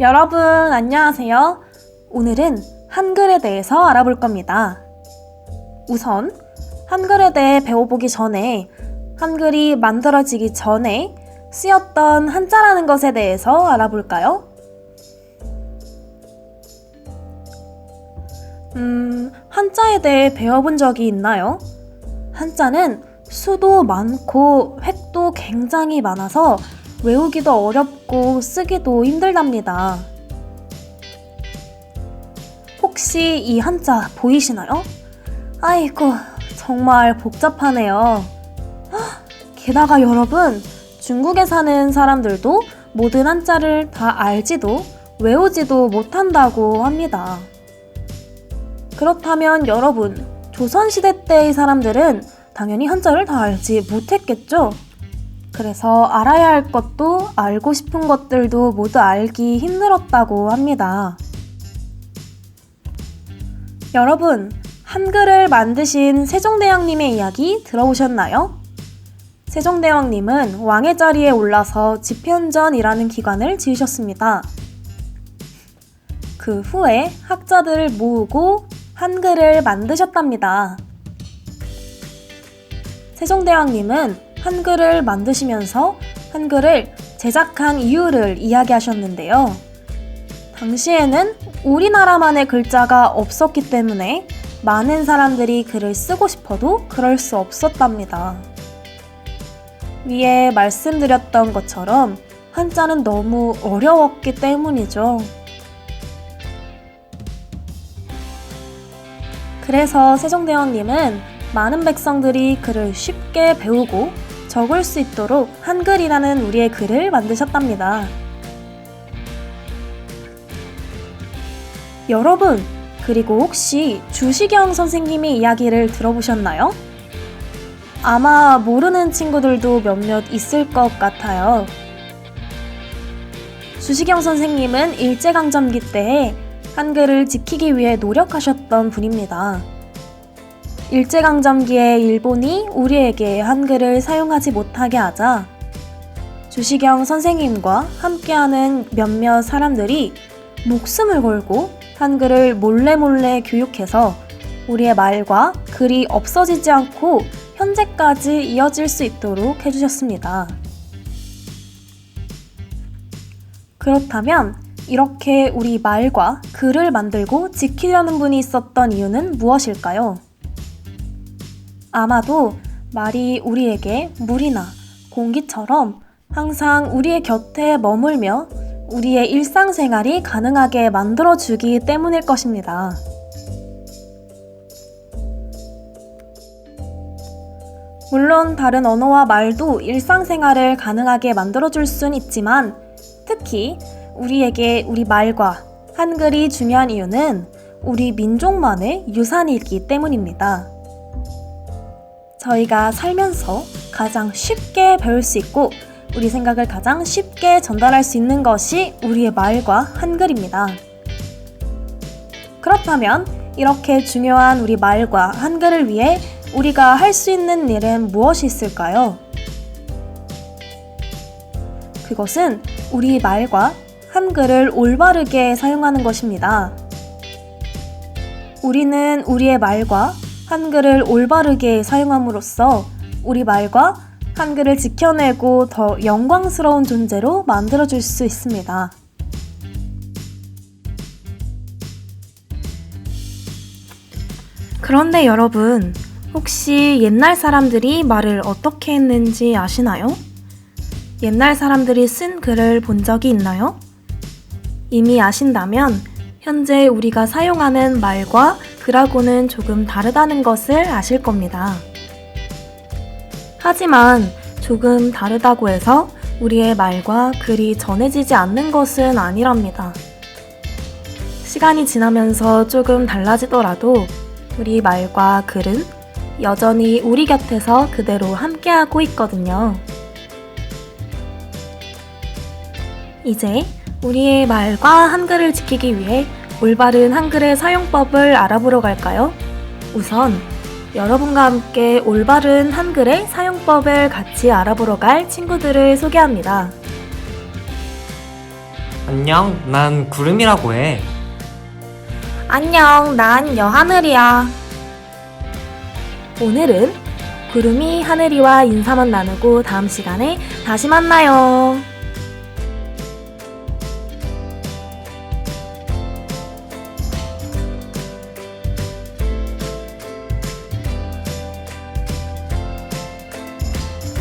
여러분, 안녕하세요. 오늘은 한글에 대해서 알아볼 겁니다. 우선, 한글에 대해 배워보기 전에 한글이 만들어지기 전에 쓰였던 한자라는 것에 대해서 알아볼까요? 음, 한자에 대해 배워본 적이 있나요? 한자는 수도 많고 획도 굉장히 많아서 외우기도 어렵고 쓰기도 힘들답니다. 혹시 이 한자 보이시나요? 아이고, 정말 복잡하네요. 헉, 게다가 여러분, 중국에 사는 사람들도 모든 한자를 다 알지도 외우지도 못한다고 합니다. 그렇다면 여러분, 조선시대 때의 사람들은 당연히 한자를 다 알지 못했겠죠? 그래서 알아야 할 것도 알고 싶은 것들도 모두 알기 힘들었다고 합니다. 여러분, 한글을 만드신 세종대왕님의 이야기 들어보셨나요? 세종대왕님은 왕의 자리에 올라서 집현전이라는 기관을 지으셨습니다. 그 후에 학자들을 모으고 한글을 만드셨답니다. 세종대왕님은 한글을 만드시면서 한글을 제작한 이유를 이야기하셨는데요. 당시에는 우리나라만의 글자가 없었기 때문에 많은 사람들이 글을 쓰고 싶어도 그럴 수 없었답니다. 위에 말씀드렸던 것처럼 한자는 너무 어려웠기 때문이죠. 그래서 세종대왕님은 많은 백성들이 글을 쉽게 배우고 적을 수 있도록 한글이라는 우리의 글을 만드셨답니다. 여러분, 그리고 혹시 주시경 선생님의 이야기를 들어보셨나요? 아마 모르는 친구들도 몇몇 있을 것 같아요. 주시경 선생님은 일제강점기 때에 한글을 지키기 위해 노력하셨던 분입니다. 일제강점기에 일본이 우리에게 한글을 사용하지 못하게 하자 주시경 선생님과 함께하는 몇몇 사람들이 목숨을 걸고 한글을 몰래 몰래 교육해서 우리의 말과 글이 없어지지 않고 현재까지 이어질 수 있도록 해주셨습니다. 그렇다면 이렇게 우리 말과 글을 만들고 지키려는 분이 있었던 이유는 무엇일까요? 아마도 말이 우리에게 물이나 공기처럼 항상 우리의 곁에 머물며 우리의 일상생활이 가능하게 만들어주기 때문일 것입니다. 물론 다른 언어와 말도 일상생활을 가능하게 만들어줄 순 있지만 특히 우리에게 우리 말과 한글이 중요한 이유는 우리 민족만의 유산이기 때문입니다. 저희가 살면서 가장 쉽게 배울 수 있고 우리 생각을 가장 쉽게 전달할 수 있는 것이 우리의 말과 한글입니다. 그렇다면 이렇게 중요한 우리 말과 한글을 위해 우리가 할 수 있는 일은 무엇이 있을까요? 그것은 우리 말과 한글을 올바르게 사용하는 것입니다. 우리는 우리의 말과 한글을 올바르게 사용함으로써 우리 말과 한글을 지켜내고 더 영광스러운 존재로 만들어줄 수 있습니다. 그런데 여러분, 혹시 옛날 사람들이 말을 어떻게 했는지 아시나요? 옛날 사람들이 쓴 글을 본 적이 있나요? 이미 아신다면 현재 우리가 사용하는 말과 글하고는 조금 다르다는 것을 아실 겁니다. 하지만 조금 다르다고 해서 우리의 말과 글이 전해지지 않는 것은 아니랍니다. 시간이 지나면서 조금 달라지더라도 우리 말과 글은 여전히 우리 곁에서 그대로 함께하고 있거든요. 이제 우리의 말과 한글을 지키기 위해 올바른 한글의 사용법을 알아보러 갈까요? 우선 여러분과 함께 올바른 한글의 사용법을 같이 알아보러 갈 친구들을 소개합니다. 안녕, 난 구름이라고 해. 안녕, 난 여하늘이야. 오늘은 구름이 하늘이와 인사만 나누고 다음 시간에 다시 만나요.